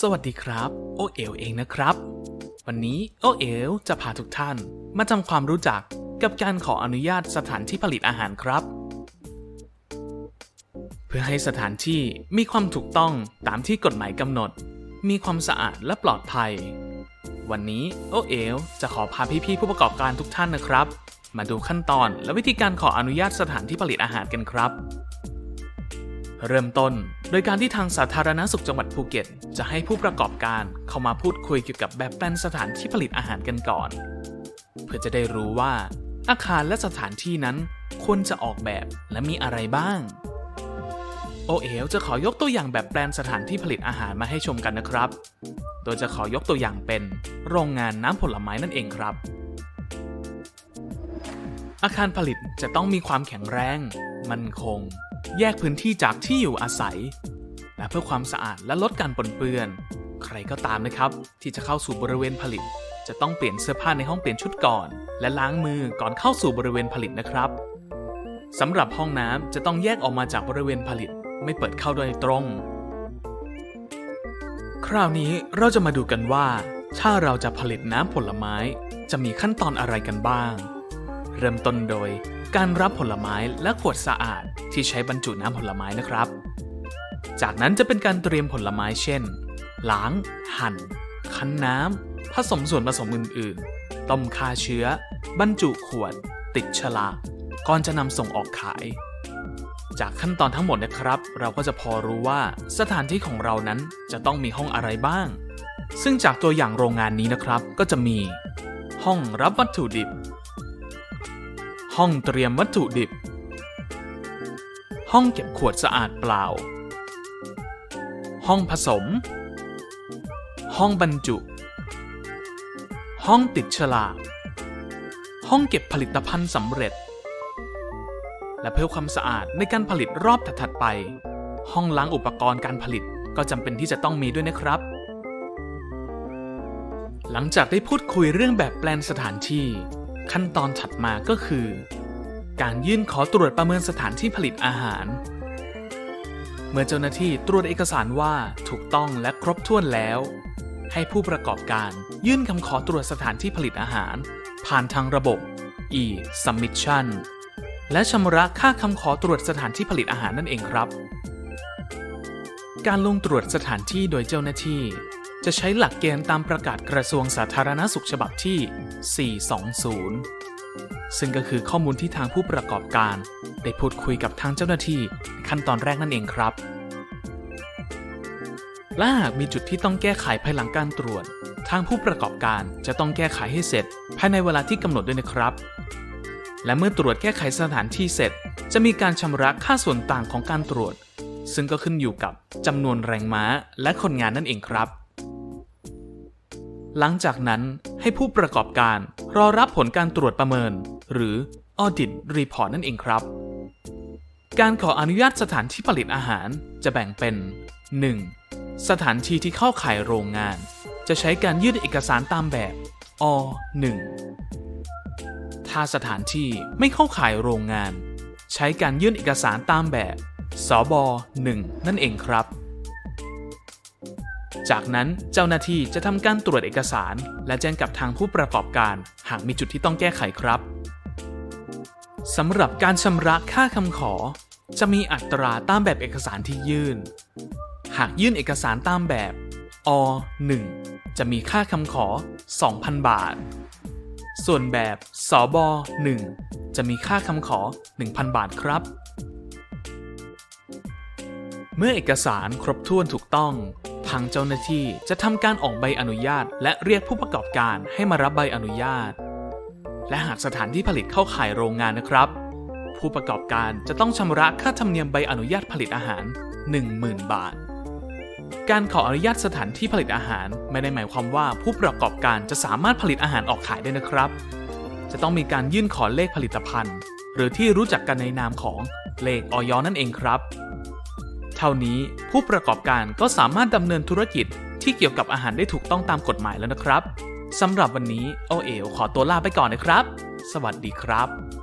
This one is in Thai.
สวัสดีครับ โอเอ๋วเองนะครับ วันนี้โอเอ๋วจะพาทุกท่านมาทำความรู้จักกับการขออนุญาตสถานที่ผลิตอาหารครับ เพื่อให้สถานที่มีความถูกต้องตามที่กฎหมายกำหนด มีความสะอาดและปลอดภัย วันนี้โอเอ๋วจะขอพาพี่ๆผู้ประกอบการทุกท่านนะครับ มาดูขั้นตอนและวิธีการขออนุญาตสถานที่ผลิตอาหารกันครับ เริ่มต้น โดยการที่ทางสาธารณสุขจังหวัดภูเก็ต จะให้ผู้ประกอบการเข้ามาพูดคุยเกี่ยวกับแบบแปลนสถานที่ผลิตอาหารกันก่อน เพื่อจะได้รู้ว่า อาคารและสถานที่นั้นควรจะออกแบบและมีอะไรบ้าง โอเอ๋วจะขอยกตัวอย่างแบบแปลนสถานที่ผลิตอาหารมาให้ชมกันนะครับ โดยจะขอยกตัวอย่างเป็น โรงงานน้ำผลไม้นั่นเองครับ อาคารผลิตจะต้องมีความแข็งแรง มั่นคง แยกพื้นที่จากที่อยู่อาศัยและเพื่อความสะอาดและลดการปนเปื้อน ใครก็ตามนะครับ ที่จะเข้าสู่บริเวณผลิต จะต้องเปลี่ยนเสื้อผ้าในห้องเปลี่ยนชุดก่อน และล้างมือก่อนเข้าสู่บริเวณผลิตนะครับสำหรับห้องน้ำจะต้องแยกออกมาจากบริเวณผลิต ไม่เปิดเข้าโดยตรง คราวนี้เราจะมาดูกันว่า ถ้าเราจะผลิตน้ำผลไม้ จะมีขั้นตอนอะไรกันบ้าง เริ่มต้นโดย การรับผลไม้และขวดสะอาดที่ใช้บรรจุน้ำผลไม้นะครับ จากนั้นจะเป็นการเตรียมผลไม้เช่น ล้าง หั่น คั้นน้ำผสมส่วนผสมอื่น ๆ ต้มฆ่าเชื้อ บรรจุขวด ติดฉลากก่อนจะนำส่งออกขาย จากขั้นตอนทั้งหมดนะครับ เราก็จะพอรู้ว่าสถานที่ของเรานั้นจะต้องมีห้องอะไรบ้าง ซึ่งจากตัวอย่างโรงงานนี้นะครับก็จะมี ห้องรับวัตถุดิบ ห้องเตรียมวัตถุดิบ ห้องเก็บขวดสะอาดเปล่า ห้องผสม ห้องบรรจุ ห้องติดฉลาก ห้องเก็บผลิตภัณฑ์สำเร็จ และเพื่อความสะอาดในการผลิตรอบถัดๆไป ห้องล้างอุปกรณ์การผลิตก็จำเป็นที่จะต้องมีด้วยนะครับ หลังจากได้พูดคุยเรื่องแบบแปลนสถานที่ ขั้นตอนถัดมาก็คือ การยื่นขอตรวจประเมินสถานที่ผลิตอาหาร เมื่อเจ้าหน้าที่ตรวจเอกสารว่าถูกต้องและครบถ้วนแล้ว ให้ผู้ประกอบการยื่นคำขอตรวจสถานที่ผลิตอาหาร ผ่านทางระบบ e-submission และชำระค่าคำขอตรวจสถานที่ผลิตอาหารนั่นเองครับ การลงตรวจสถานที่โดยเจ้าหน้าที่ จะใช้หลักเกณฑ์ตามประกาศกระทรวงสาธารณสุขฉบับที่ 420 ซึ่งก็คือข้อมูลที่ทางผู้ประกอบการ ได้พูดคุยกับทางเจ้าหน้าที่ขั้นตอนแรกนั่นเองครับ และหากมีจุดที่ต้องแก้ไขภายหลังการตรวจ ทางผู้ประกอบการจะต้องแก้ไขให้เสร็จ ภายในเวลาที่กำหนดด้วยนะครับ และเมื่อตรวจแก้ไขสถานที่เสร็จ จะมีการชำระค่าส่วนต่างของการตรวจ ซึ่งก็ขึ้นอยู่กับจำนวนแรงม้าและคนงานนั่นเองครับ หลังจากนั้นให้ผู้ประกอบการรอรับผลการตรวจประเมิน หรือ Audit Report นั่นเองครับ การขออนุญาตสถานที่ผลิตอาหารจะแบ่งเป็น 1. สถานที่ที่เข้าข่ายโรงงาน จะใช้การยื่นเอกสารตามแบบ อ 1 ถ้าสถานที่ไม่เข้าข่ายโรงงาน ใช้การยื่นเอกสารตามแบบ สบ 1 นั่นเองครับ จากนั้นเจ้าหน้าที่จะทำการตรวจเอกสาร และแจ้งกับทางผู้ประกอบการ หากมีจุดที่ต้องแก้ไขครับสำหรับการชำระค่าคำขอ จะมีอัตราตามแบบเอกสารที่ยื่น หากยื่นเอกสารตามแบบอ1จะมีค่าคำขอ 2,000 บาท ส่วนแบบสบ1จะมีค่าคำขอ 1,000 บาทครับ เมื่อเอกสารครบถ้วนถูกต้อง ทางเจ้าหน้าที่จะทำการออกใบอนุญาต และเรียกผู้ประกอบการให้มารับใบอนุญาต และหากสถานที่ผลิตเข้าข่ายโรงงานนะครับ ผู้ประกอบการจะต้องชำระค่าธรรมเนียมใบอนุญาตผลิตอาหาร 10,000 บาท การขออนุญาตสถานที่ผลิตอาหารไม่ได้หมายความว่าผู้ประกอบการจะสามารถผลิตอาหารออกขายได้นะครับ จะต้องมีการยื่นขอเลขผลิตภัณฑ์ หรือที่รู้จักกันในนามของเลขออยนั่นเองครับ ท่านี้ผู้ประกอบการก็สามารถดำเนินธุรกิจที่เกี่ยวกับอาหารได้ถูกต้องตามกฎหมายแล้วนะครับสำหรับวันนี้โอเอ๋วขอตัวลาไปก่อนนะครับ สวัสดีครับ